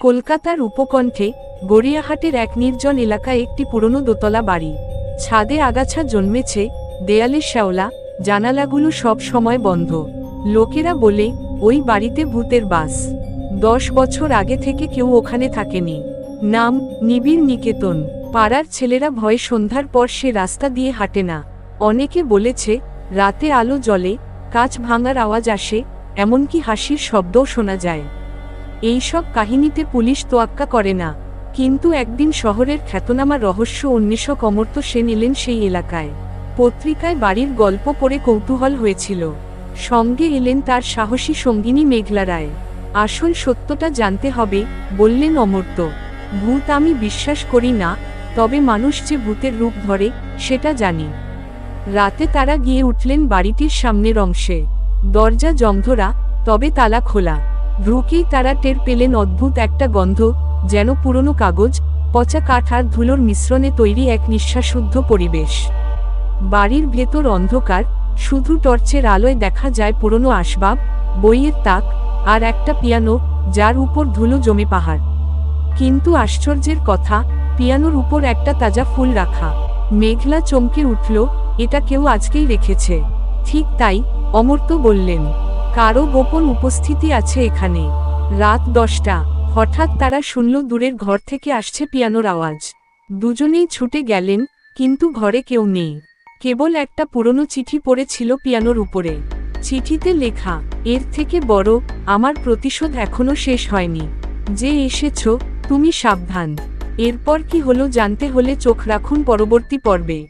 কলকাতার উপকণ্ঠে গড়িয়াহাটের এক নির্জন এলাকায় একটি পুরনো দোতলা বাড়ি। ছাদে আগাছা জন্মেছে, দেয়ালে শ্যাওলা, জানালাগুলো সব সময় বন্ধ। লোকেরা বলে, ওই বাড়িতে ভূতের বাস। দশ বছর আগে থেকে কেউ ওখানে থাকেনি। নাম, নিবিড় নিকেতন। পাড়ার ছেলেরা ভয়ে সন্ধ্যার পর সে রাস্তা দিয়ে হাঁটে না। অনেকে বলেছে, রাতে আলো জ্বলে, কাঁচ ভাঙার আওয়াজ আসে, এমনকি হাসির শব্দও শোনা যায়। এইসব কাহিনীতে পুলিশ তোয়াক্কা করে না। কিন্তু একদিন শহরের খ্যাতনামা রহস্য অন্বেষক অমর্ত্য সেন এলেন সেই এলাকায়। পত্রিকায় বাড়ির গল্প পড়ে কৌতূহল হয়েছিল। সঙ্গে এলেন তার সাহসী সঙ্গিনী মেঘলা রায়। আসল সত্যটা জানতে হবে, বললেন অমর্ত্য। ভূত আমি বিশ্বাস করি না, তবে মানুষ যে ভূতের রূপ ধরে, সেটা জানি। রাতে তারা গিয়ে উঠলেন বাড়িটির সামনের অংশে। দরজা জংধরা তবে তালা খোলা। ঢুকেই তারা টের পেলেন অদ্ভুত একটা গন্ধ, যেন পুরনো কাগজ, পচা কাঠ আর ধুলোর মিশ্রণে তৈরি এক নিঃশ্বাসুদ্ধ পরিবেশ। বাড়ির ভেতর অন্ধকার, শুধু টর্চের আলোয় দেখা যায় পুরনো আসবাব, বইয়ের তাক, আর একটা পিয়ানো, যার উপর ধুলো জমে পাহাড়। কিন্তু আশ্চর্যের কথা, পিয়ানোর উপর একটা তাজা ফুল রাখা। মেঘলা চমকে উঠল, এটা কেউ আজকেই রেখেছে। ঠিক তাই, অমর্ত্য বললেন। কারও গোপন উপস্থিতি আছে এখানে। রাত দশটা। হঠাৎ তারা শুনল দূরের ঘর থেকে আসছে পিয়ানোর আওয়াজ। দুজনেই ছুটে গেলেন, কিন্তু ঘরে কেউ নেই। কেবল একটা পুরনো চিঠি পড়েছিল পিয়ানোর উপরে। চিঠিতে লেখা, এর থেকে বড়, আমার প্রতিশোধ এখনও শেষ হয়নি। যে এসেছ, তুমি সাবধান। এরপর কি হলো জানতে হলে চোখ রাখুন পরবর্তী পর্বে।